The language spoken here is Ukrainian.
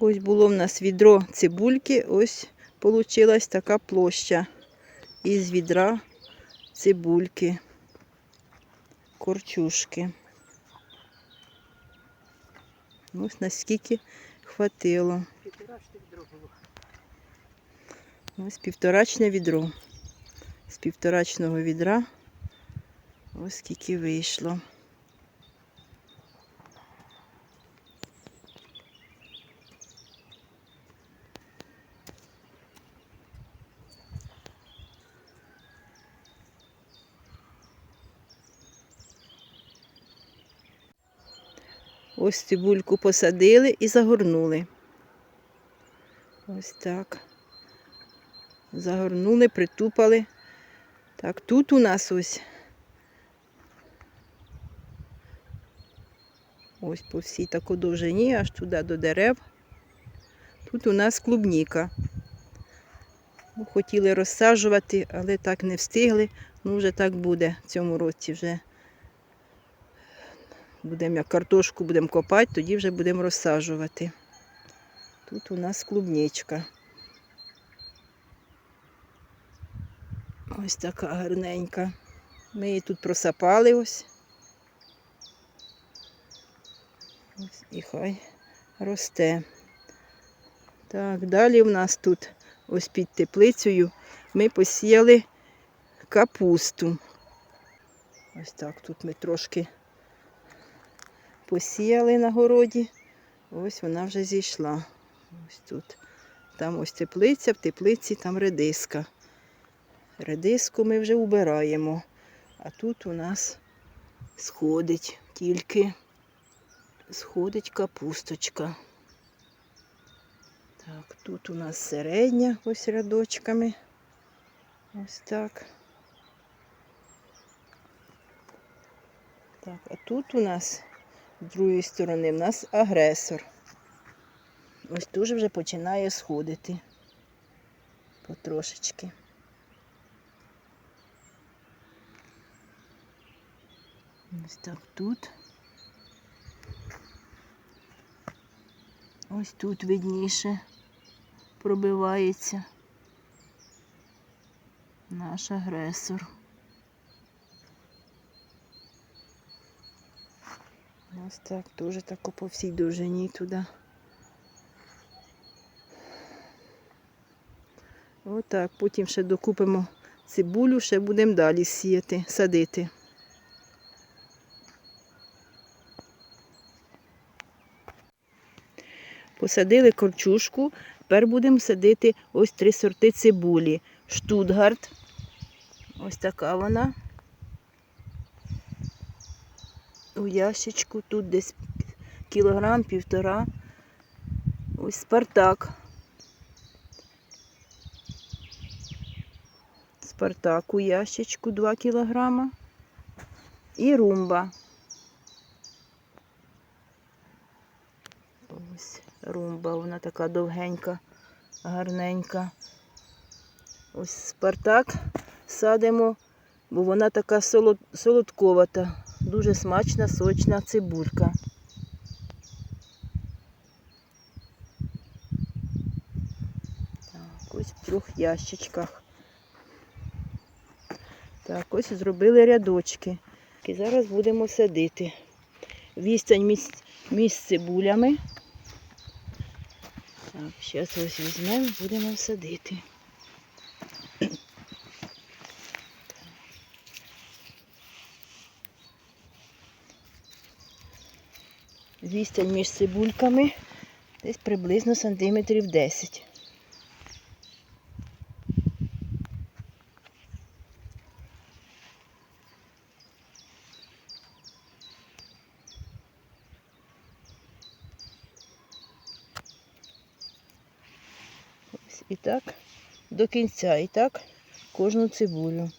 Ось було в нас відро цибульки, ось вийшла така площа із відра цибульки, корчушки. Ось наскільки хватило. Ось півторачне відро. З півторачного відра ось скільки вийшло. Ось цибульку посадили і загорнули. Ось так. Загорнули, притупали. Так, тут у нас ось. Ось по всій тако довжині, аж туди до дерев. Тут у нас клубніка. Ну, Хотіли розсаджувати, але так не встигли. Ну, вже так буде в цьому році вже. Будемо як картошку будемо копати, тоді вже будемо розсаджувати. Тут у нас клубничка. Ось така гарненька. Ми її тут просапали ось. Ось і хай росте. Так, далі в нас тут ось під теплицею ми посіяли капусту. Ось так тут ми трошки посіяли на городі. Ось вона вже зійшла. Ось тут. Там ось теплиця, в теплиці там редиска. Редиску ми вже убираємо. А тут у нас сходить тільки сходить капусточка. Так, тут у нас середня ось рядочками. Ось так. Так, а тут у нас з другої сторони в нас агресор. Ось тут вже починає сходити потрошечки. Ось так тут. Ось тут видніше пробивається наш агресор. Ось так, теж тако по всій довжині туди. Отак, потім ще докупимо цибулю, ще будемо далі сіяти, садити. Посадили корчушку, тепер будемо садити ось три сорти цибулі. Штутгарт. Ось така вона. У ящичку тут десь кілограм, півтора. Ось Спартак. Спартак у ящичку 2 кілограма. І румба. Ось румба, вона така довгенька, гарненька. Ось Спартак садимо, бо вона така солод... солодковата. Дуже смачна, сочна цибулька. Так, ось в трьох ящичках. Так, ось зробили рядочки. І зараз будемо садити. Відстань між, між цибулями. Так, зараз ось візьмемо, будемо садити. Відстань між цибульками десь приблизно сантиметрів 10. Ось І так до кінця, і так кожну цибулю.